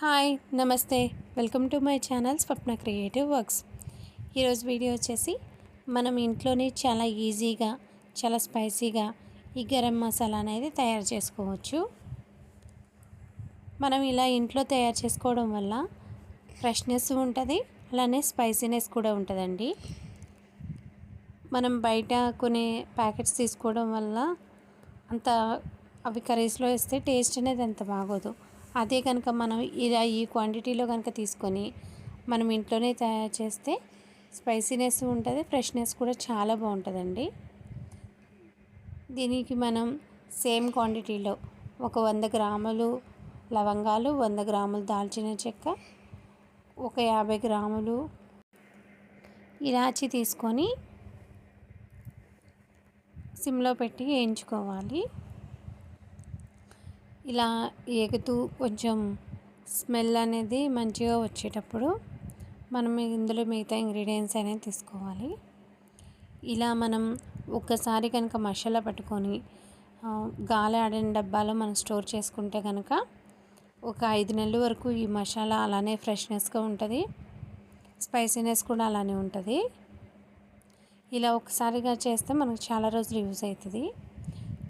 Hi నమస్తే. Welcome to my channel Swapna creative works. ఈరోజు video వచ్చేసి మనం ఇంట్లోనే చాలా ఈజీగా చాలా స్పైసీగా ఈ గరం మసాలా అనేది తయారు చేసుకోవచ్చు. మనం ఇలా ఇంట్లో తయారు చేసుకోవడం వల్ల ఫ్రెష్నెస్ ఉంటుంది అలానే స్పైసీనెస్ కూడా ఉంటుందండి. మనం బయట కొనే ప్యాకెట్స్ తీసుకోవడం వల్ల అంత అవి కర్రీస్లో వేస్తే టేస్ట్ అనేది అంత బాగోదు. అదే కనుక మనం ఇలా ఈ క్వాంటిటీలో కనుక తీసుకొని మనం ఇంట్లోనే తయారు చేస్తే స్పైసీనెస్ ఉంటుంది ఫ్రెష్నెస్ కూడా చాలా బాగుంటుందండి. దీనికి మనం సేమ్ క్వాంటిటీలో ఒక వంద గ్రాములు లవంగాలు వంద గ్రాములు దాల్చిన చెక్క ఒక యాభై గ్రాములు ఇలాచి తీసుకొని సిమ్లో పెట్టి వేయించుకోవాలి. ఇలా ఏగుతూ కొంచెం స్మెల్ అనేది మంచిగా వచ్చేటప్పుడు మనం ఇందులో మిగతా ఇంగ్రీడియంట్స్ అనేది తీసుకోవాలి. ఇలా మనం ఒక్కసారి కనుక మసాలా పట్టుకొని గాలి ఆడిన డబ్బాలో మనం స్టోర్ చేసుకుంటే కనుక ఒక ఐదు నెలల వరకు ఈ మసాలా అలానే ఫ్రెష్నెస్గా ఉంటుంది. స్పైసీనెస్ కూడా అలానే ఉంటుంది. ఇలా ఒకసారిగా చేస్తే మనకు చాలా రోజులు యూజ్ అవుతుంది.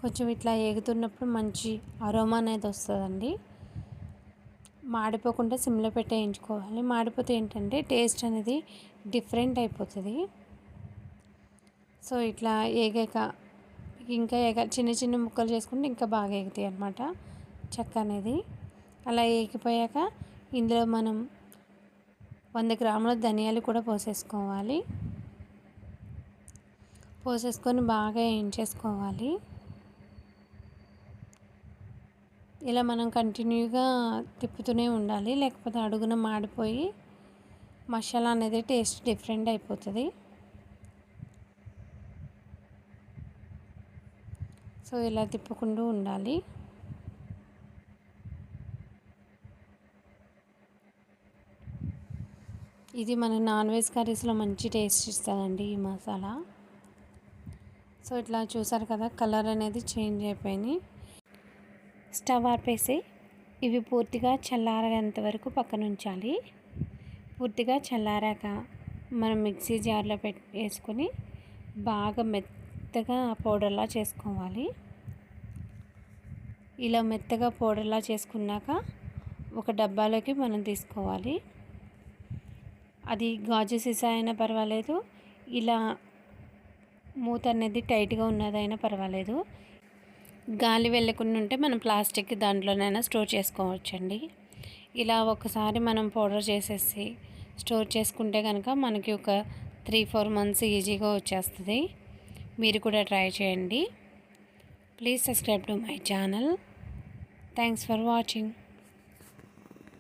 కొంచెం ఇట్లా ఎగుతున్నప్పుడు మంచి అరోమా అనేది వస్తుందండి. మాడిపోకుండా సిమ్లో పెట్టి వేయించుకోవాలి మాడిపోతే ఏంటంటే టేస్ట్ అనేది డిఫరెంట్ అయిపోతుంది. సో ఇట్లా ఏగాక ఇంకా ఏగ చిన్న చిన్న ముక్కలు చేసుకుంటే ఇంకా బాగా ఎగుతాయి అనమాట చెక్క అనేది. అలా ఏగిపోయాక ఇందులో మనం వంద గ్రాముల ధనియాలు కూడా పోసేసుకోవాలి. పోసేసుకొని బాగా వేయించేసుకోవాలి ఇలా మనం కంటిన్యూగా తిప్పుతూనే ఉండాలి. లేకపోతే అడుగున మాడిపోయి మసాలా అనేది టేస్ట్ డిఫరెంట్ అయిపోతుంది. సో ఇలా తిప్పుకుంటూ ఉండాలి. ఇది మన నాన్ వెజ్ కర్రీస్లో మంచి టేస్ట్ ఇస్తుందండి ఈ మసాలా. సో ఇట్లా చూసారు కదా కలర్ అనేది చేంజ్ అయిపోయినాయి స్టవ్ ఆర్పేసి ఇవి పూర్తిగా చల్లారేంత వరకు పక్కన ఉంచాలి పూర్తిగా చల్లారాక మనం మిక్సీ జార్లో పెట్టి వేసుకొని బాగా మెత్తగా పౌడర్లా చేసుకోవాలి. ఇలా మెత్తగా పౌడర్లా చేసుకున్నాక ఒక డబ్బాలోకి మనం తీసుకోవాలి. అది గాజు సీసా అయినా పర్వాలేదు ఇలా మూత అనేది టైట్గా ఉన్నదైనా పర్వాలేదు. గాలి వెళ్ళకుండా ఉంటే మనం ప్లాస్టిక్ దాంట్లోనైనా స్టోర్ చేసుకోవచ్చండి. ఇలా ఒకసారి మనం పౌడర్ చేసేసి స్టోర్ చేసుకుంటే కనుక మనకి ఒక త్రీ ఫోర్ మంత్స్ ఈజీగా వచ్చేస్తుంది. మీరు కూడా ట్రై చేయండి. Please subscribe to my channel. Thanks for watching.